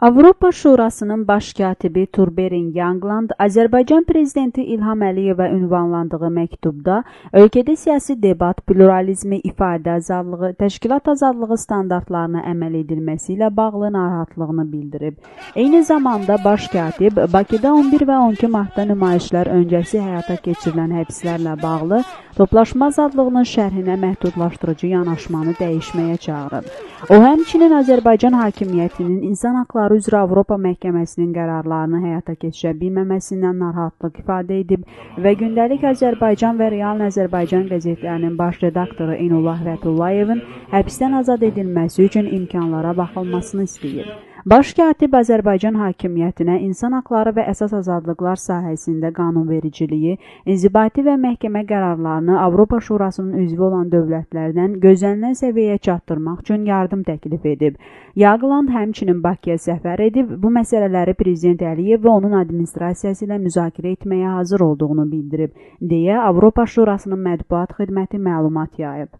Avropa Şurasının baş katibi Turberin Yanqland Azərbaycan prezidenti İlham Əliyevə ünvanlandığı məktubda ölkədə siyasi debat, pluralizmi, ifadə azadlığı, təşkilat azadlığı standartlarına əməl edilməsi ilə bağlı narahatlığını bildirib. Eyni zamanda baş katib Bakıda 11 və 12 martda nümayişlər öncəsi həyata keçirilən həbslərlə bağlı toplaşma azadlığının şərhinə məhdudlaşdırıcı yanaşmanı dəyişməyə çağırıb. O həmçinin Azərbaycan hakimiyyətinin insan haqları Hüquqları üzrə Avropa Məhkəməsinin qərarlarını həyata keçirə bilməməsindən narahatlıq ifadə edib və gündəlik Azərbaycan və Real Azərbaycan qəzetlərinin baş redaktoru Einullah Rətullayevin həbsdən azad edilməsi üçün imkanlara baxılmasını istəyir. Baş katib Azərbaycan hakimiyyətinə insan haqları və əsas azadlıqlar sahəsində qanunvericiliyi, inzibati və məhkəmə qərarlarını Avropa Şurasının üzvü olan dövlətlərdən gözlənilən səviyyəyə çatdırmaq üçün yardım təklif edib. Yağland həmçinin Bakıya səfər edib bu məsələləri Prezident Əliyev və onun administrasiyası ilə müzakirə etməyə hazır olduğunu bildirib, deyə Avropa Şurasının mətbuat xidməti məlumat yayıb.